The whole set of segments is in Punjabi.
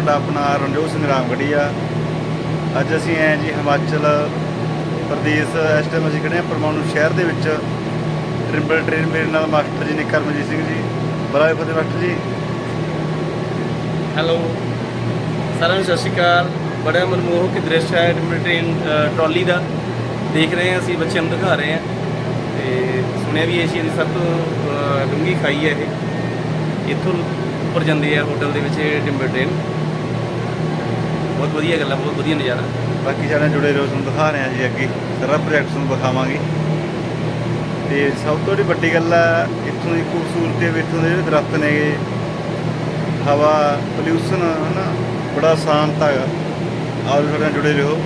ਤੁਹਾਡਾ ਆਪਣਾ ਰਣਜੋਤ ਸਿੰਘ ਰਾਮਗੜੀ ਆ ਅੱਜ ਅਸੀਂ ਆਏ ਜੀ ਹਿਮਾਚਲ ਪ੍ਰਦੇਸ਼। ਇਸ ਟਾਈਮ ਅਸੀਂ ਖੜੇ ਹਾਂ ਪਰਮਾਣੂ ਸ਼ਹਿਰ ਦੇ ਵਿੱਚ। ਟ੍ਰਿੰਬਲ ਟ੍ਰੇਨ ਮੇਰੇ ਨਾਲ ਮਾਸਟਰ ਜੀ ਨੇ ਕਰਮਜੀਤ ਸਿੰਘ ਜੀ। ਬਰਾਏ ਫਤਿਹ ਮਾਸਟਰ ਜੀ। ਹੈਲੋ। ਸਾਰਿਆਂ ਨੂੰ ਸਤਿ ਸ਼੍ਰੀ ਅਕਾਲ। ਬੜਾ ਮਨਮੋਹਕ ਦ੍ਰਿਸ਼ ਹੈ ਟ੍ਰੇਨ ਟਰਾਲੀ ਦਾ। ਦੇਖ ਰਹੇ ਹਾਂ ਅਸੀਂ ਬੱਚਿਆਂ ਨੂੰ ਦਿਖਾ ਰਹੇ ਹਾਂ। ਤੇ ਸੁਣਿਆ ਵੀ ਏਸ਼ੀਆ ਦੀ ਸਭ ਤੋਂ ਅ, ਡੂੰਘੀ ਖਾਈ ਹੈ ਇਹ। ਇੱਥੋਂ ਉੱਪਰ ਜਾਂਦੀ ਹੈ ਹੋਟਲ ਦੇ ਵਿੱਚ ਇਹ ਟਿੰਬਰ ਟ੍ਰੇਨ ਬਹੁਤ ਵਧੀਆ ਗੱਲ ਹੈ ਬਹੁਤ ਵਧੀਆ ਨਜ਼ਾਰਾ। ਬਾਕੀ ਸਾਡੇ ਨਾਲ ਜੁੜੇ ਰਹੋ ਤੁਹਾਨੂੰ ਦਿਖਾ ਰਹੇ ਹਾਂ ਜੀ ਅੱਗੇ। ਸਾਰਾ ਪ੍ਰੋਜੈਕਟ ਤੁਹਾਨੂੰ ਦਿਖਾਵਾਂਗੇ ਤੇ ਸਭ ਤੋਂ ਜਿਹੜੀ ਵੱਡੀ ਗੱਲ ਆ ਇੱਥੋਂ ਦੀ ਖੂਬਸੂਰਤੀ ਵੀ ਇੱਥੋਂ ਦੇ ਜਿਹੜੇ ਦਰਖਤ ਨੇਗੇ ਹਵਾ ਪੋਲਿਊਸ਼ਨ ਹਨਾ ਬੜਾ ਸ਼ਾਂਤ ਹੈਗਾ ਆਓ ਸਾਡੇ ਨਾਲ ਜੁੜੇ ਰਹੋ।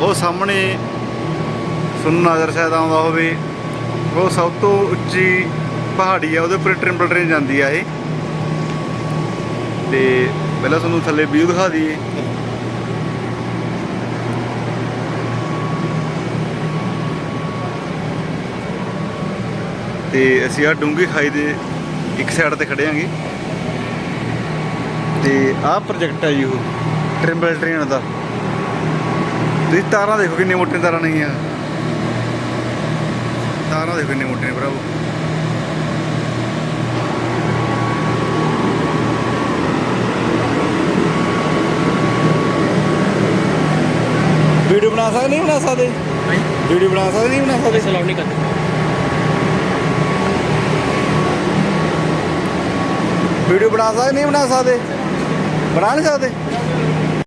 ਉਹ ਸਾਹਮਣੇ ਸੁਣ ਨਜ਼ਰ ਸ਼ਾਇਦ ਆਉਂਦਾ ਹੋਵੇ ਉਹ ਸਭ ਤੋਂ ਉੱਚੀ ਪਹਾੜੀ ਆ ਉਹਦੇ ਉੱਪਰ ਟ੍ਰਿੰਪਲ ਟ੍ਰੇਨ ਜਾਂਦੀ ਆ ਇਹ। ਤੇ ਪਹਿਲਾਂ ਤੁਹਾਨੂੰ ਥੱਲੇ ਵਿਊ ਦਿਖਾ ਦਈਏ। ਤੇ ਅਸੀਂ ਆ ਡੂੰਗੀ ਖਾਈ ਦੇ ਇੱਕ ਸਾਈਡ ਤੇ ਖੜੇ ਆਂਗੇ ਤੇ ਆਹ ਪ੍ਰੋਜੈਕਟ ਆ ਜੀ ਉਹ ਟ੍ਰਿੰਬਲ ਟ੍ਰੇਨ ਦਾ। ਤੁਸੀਂ ਤਾਰਾਂ ਦੇਖੋ ਕਿੰਨੇ ਮੋਟੇ ਤਾਰਾਂ ਨਹੀਂ ਆ ਤਾਰਾਂ ਦੇਖੋ ਕਿੰਨੇ ਮੋਟੇ ਨੇ ਭਰਾਵੋ। ਵੀਡੀਓ ਬਣਾ ਸਕਦੇ ਨਹੀਂ ਬਣਾ ਸਕਦੇ ਵੀਡੀਓ ਬਣਾ ਸਕਦੇ ਨਹੀਂ ਬਣਾ ਸਕਦੇ ਅਲਾਉ ਨਹੀਂ ਕਰਦੇ। ਵੀਡੀਓ ਬਣਾ ਸਕਦੇ ਨਹੀਂ ਬਣਾ ਸਕਦੇ ਬਣਾ ਨਹੀਂ ਸਕਦੇ?